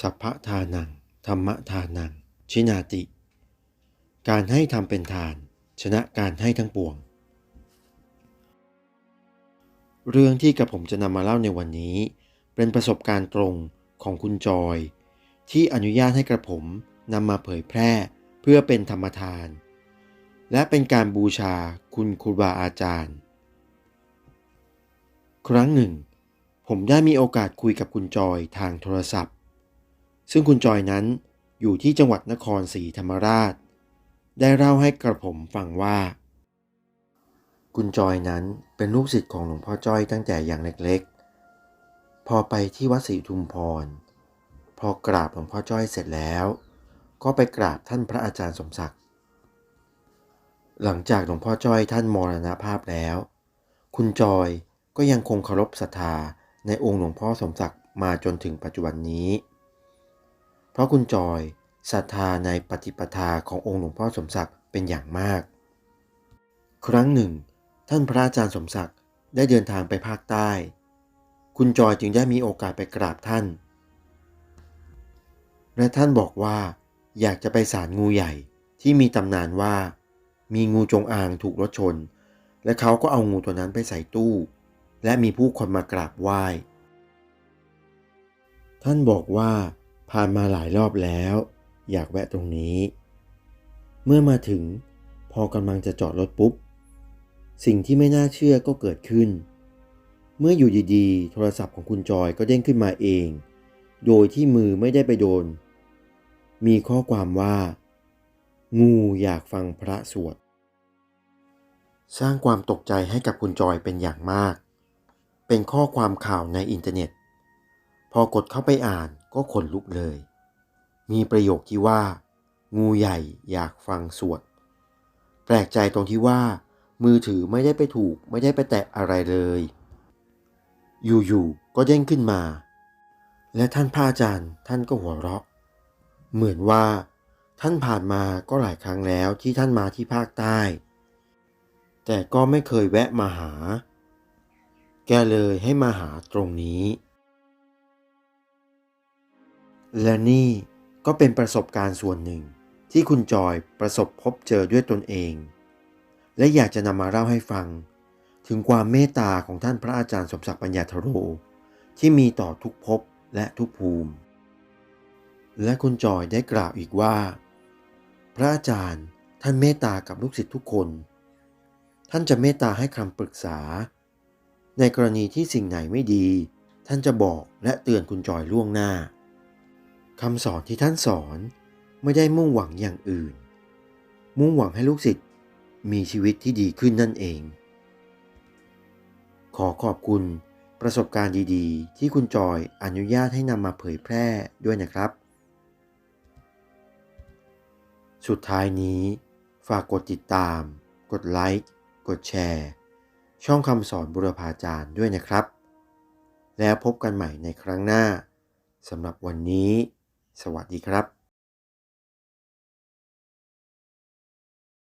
สัพพะทานัง ธรรมทานัง ชินาติ การให้ทำเป็นทาน ชนะการให้ทั้งปวง เรื่องที่กระผมจะนำมาเล่าในวันนี้ เป็นประสบการณ์ตรงของคุณจอย ที่อนุญาตให้กระผมนำมาเผยแพร่เพื่อเป็นธรรมทาน และเป็นการบูชาคุณครูบาอาจารย์ ครั้งหนึ่ง ผมได้มีโอกาสคุยกับคุณจอยทางโทรศัพท์ ซึ่งคุณจอยนั้นอยู่ที่จังหวัดนครศรีธรรมราช ได้เล่าให้กระผมฟังว่า คุณจอยนั้นเป็นลูกศิษย์ของหลวงพ่อจ้อยตั้งแต่อย่างเล็กๆ พอไปที่วัดศรีทุมพร พอกราบหลวงพ่อจ้อยเสร็จแล้ว ก็ไปกราบท่านพระอาจารย์สมศักดิ์ หลังจากหลวงพ่อจ้อยท่านมรณภาพแล้ว คุณจอยก็ยังคงเคารพศรัทธาในองค์หลวงพ่อสมศักดิ์มาจนถึงปัจจุบันนี้ ราะคุณจอยศรัทธาในปฏิปทาขององค์หลวงพ่อสมศักดิ์เป็นอย่างมาก ครั้งหนึ่ง ท่านพระอาจารย์สมศักดิ์ได้เดินทางไปภาคใต้ คุณจอยจึงได้มีโอกาสไปกราบท่าน และท่านบอกว่า อยากจะไปศาลงูใหญ่ที่มีตำนานว่า มีงูจงอางถูกรถชน และเขาก็เอางูตัวนั้นไปใส่ตู้ และมีผู้คนมากราบไหว้ ท่านบอกว่า ผ่านมาหลายรอบแล้ว อยากแวะตรงนี้ เมื่อมาถึงพอกำลังจะจอดรถปุ๊บ สิ่งที่ไม่น่าเชื่อก็เกิดขึ้น เมื่ออยู่ดีๆ โทรศัพท์ของคุณจอยก็เด้งขึ้นมาเอง โดยที่มือไม่ได้ไปโดน มีข้อความว่า งูอยากฟังพระสวด สร้างความตกใจให้กับคุณจอยเป็นอย่างมาก เป็นข้อความข่าวในอินเทอร์เน็ต พอกดเข้าไปอ่าน ก็ขนลุกเลย มีประโยคที่ว่า งูใหญ่อยากฟังสวด แปลกใจตรงที่ว่า มือถือไม่ได้ไปถูกไม่ได้ไปแตะอะไรเลย อยู่ๆก็เด้งขึ้นมา และท่านพระอาจารย์ท่านก็หัวเราะ เหมือนว่า ท่านผ่านมาก็หลายครั้งแล้วที่ท่านมาที่ภาคใต้ แต่ก็ไม่เคยแวะมาหา แกเลยให้มาหาตรงนี้ และนี่ก็เป็นประสบการณ์ส่วนหนึ่ง ที่คุณจอยประสบพบเจอด้วยตนเอง และอยากจะนำมาเล่าให้ฟัง ถึงความเมตตาของท่านพระอาจารย์สมศักดิ์ปัญญาธโร ที่มีต่อทุกภพและทุกภูมิ และคุณจอยได้กล่าวอีกว่า พระอาจารย์ท่านเมตตากับลูกศิษย์ทุกคน ท่านจะเมตตาให้คำปรึกษา ในกรณีที่สิ่งไหนไม่ดี ท่านจะบอกและเตือนคุณจอยล่วงหน้า คำสอนที่ท่านสอนไม่ได้มุ่งหวังอย่างอื่น มุ่งหวังให้ลูกศิษย์มีชีวิตที่ดีขึ้นนั่นเอง ขอขอบคุณประสบการณ์ดีๆ ที่คุณจอยอนุญาตให้นำมาเผยแพร่ด้วยนะครับ สุดท้ายนี้ฝากกดติดตาม กดไลค์ กดแชร์ ช่องคำสอนบุรพาจารย์ด้วยนะครับ แล้วพบกันใหม่ในครั้งหน้าสำหรับวันนี้ สวัสดีครับ